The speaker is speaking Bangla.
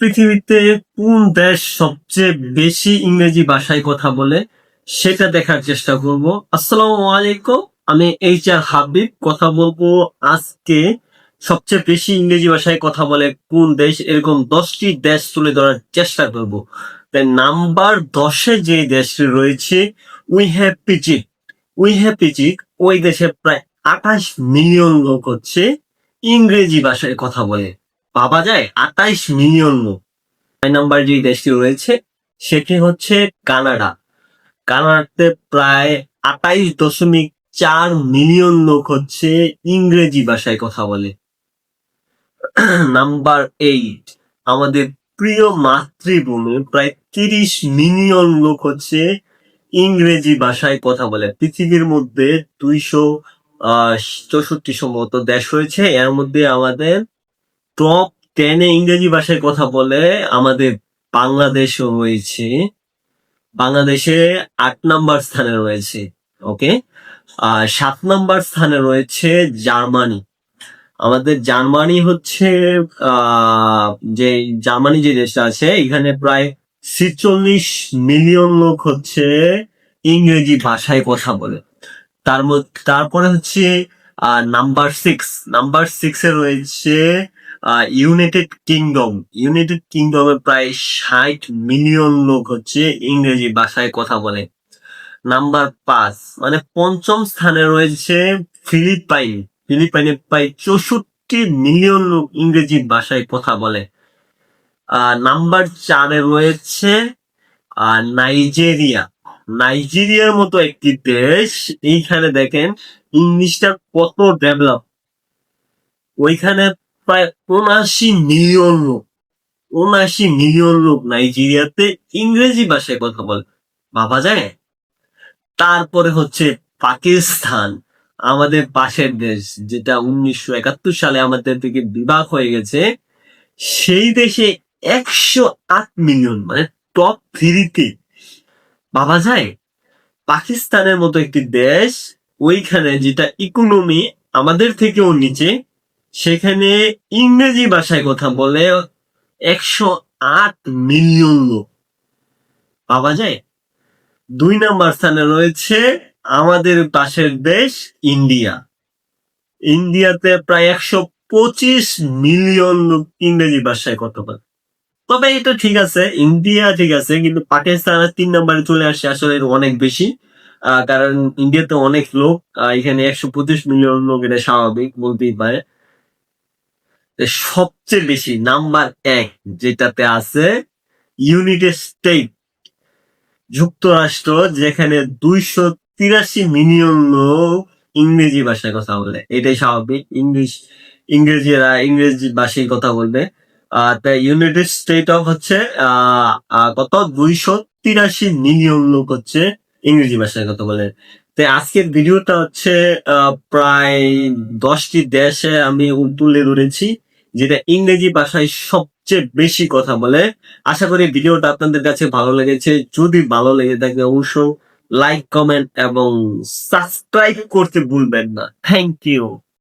পৃথিবীতে কোন দেশ সবচেয়ে বেশি ইংরেজি ভাষায় কথা বলে, সেটা দেখার চেষ্টা করব। আসসালামু আলাইকুম, আমি এইচ আর হাবিব। কথা বলব আজকে সবচেয়ে বেশি ইংরেজি ভাষায় কথা বলে কোন দেশ, এরকম দশটি দেশ তুলে ধরার চেষ্টা করব। তাই নাম্বার দশে যে দেশটি রয়েছে উই হ্যাভ পিচিক উই হ্যাভ পিচিক ওই দেশে প্রায় আঠাশ মিলিয়ন লোক হচ্ছে ইংরেজি ভাষায় কথা বলে। পাওয়া যায় আঠাইশ মিলিয়ন লোক। ছয় নাম্বার যে দেশটি রয়েছে, সেটি হচ্ছে কানাডা। কানাডাতে প্রায় আঠাইশ দশমিক চার মিলিয়ন লোক হচ্ছে ইংরেজি ভাষায় কথা বলে। নাম্বার এইট, আমাদের প্রিয় মাতৃভূমি, প্রায় তিরিশ মিলিয়ন লোক হচ্ছে ইংরেজি ভাষায় কথা বলে। পৃথিবীর মধ্যে দুইশো চৌষট্টি সম্ভবত দেশ রয়েছে। এর মধ্যে আমাদের টপ টেনে ইংরেজি ভাষায় কথা বলে আমাদের বাংলাদেশও রয়েছে। বাংলাদেশে আট নাম্বার স্থানে রয়েছে ওকে আর সাত নাম্বার স্থানে রয়েছে জার্মানি। আমাদের জার্মানি হচ্ছে যে জার্মানি যে দেশটা আছে, এখানে প্রায় ছিচল্লিশ মিলিয়ন লোক হচ্ছে ইংরেজি ভাষায় কথা বলে। তার মধ্যে, তারপরে হচ্ছে নাম্বার সিক্স নাম্বার সিক্স রয়েছে ইউনাইটেড কিংডম ইউনাইটেড কিংডমে প্রায় ষাট মিলিয়ন লোক হচ্ছে ইংরেজি ভাষায় কথা বলে। নাম্বার পাঁচ মানে পঞ্চম স্থানে রয়েছে ফিলিপাইন। ফিলিপাইনে প্রায় চৌষট্টি মিলিয়ন লোক ইংরেজি ভাষায় কথা বলে। নাম্বার চারে রয়েছে নাইজেরিয়া। নাইজেরিয়ার মতো একটি দেশ, এইখানে দেখেন, ইংলিশটা কত ডেভেলপ ওইখানে প্রায় উনআশি মিলিয়ন লোক উনআশি মিলিয়ন লোক নাইজেরিয়াতে ইংরেজি ভাষায় কথা বলে ভাবা যায় তারপরে হচ্ছে পাকিস্তান আমাদের পাশের দেশ যেটা উনিশশো একাত্তর সালে আমাদের থেকে বিভাগ হয়ে গেছে সেই দেশে একশো আট মিলিয়ন মানে টপ থ্রিতে ভাবা যায় পাকিস্তানের মতো একটি দেশ, ওইখানে যেটা ইকোনমি আমাদের থেকেও নিচে সেখানে ইংরেজি ভাষায় কথা বলে একশো আট মিলিয়ন লোক। পাওয়া যায়? দুই নাম্বার স্থানে রয়েছে আমাদের পাশের দেশ ইন্ডিয়া। ইন্ডিয়াতে প্রায় একশো পঁচিশ মিলিয়ন লোক ইংরেজি ভাষায় কথা বলে। তবে এটা ঠিক আছে, ইন্ডিয়া ঠিক আছে, কিন্তু পাকিস্তান তিন নম্বরে চলে আসে আসলে অনেক বেশি। কারণ ইন্ডিয়াতে অনেক লোক এখানে একশো পঁচিশ মিলিয়ন লোক এটা স্বাভাবিক বলতেই পারে। সবচেয়ে বেশি নাম্বার এক যেটাতে আছে ইউনাইটেড স্টেট যুক্তরাষ্ট্র, যেখানে দুইশো তিরাশি মিলিয়ন লোক ইংরেজি ভাষায় কথা বলে। এটাই স্বাভাবিক। ইংলিশ, ইংরেজিরা ইংরেজি ভাষায় কথা বলবে। ইউনাইটেড স্টেট অফ হচ্ছে কত? দুইশো তিরাশি মিলিয়ন লোক হচ্ছে ইংরেজি ভাষায় কথা বলে। তাই আজকের ভিডিওটা হচ্ছে প্রায় দশটি দেশে আমি তুলে ধরেছি। যেটা ইংরেজি ভাষায় সবচেয়ে বেশি কথা বলে। আশা করি ভিডিওটা আপনাদের কাছে ভালো লেগেছে। যদি ভালো লেগে থাকে অবশ্যই লাইক কমেন্ট এবং সাবস্ক্রাইব করতে ভুলবেন না। Thank you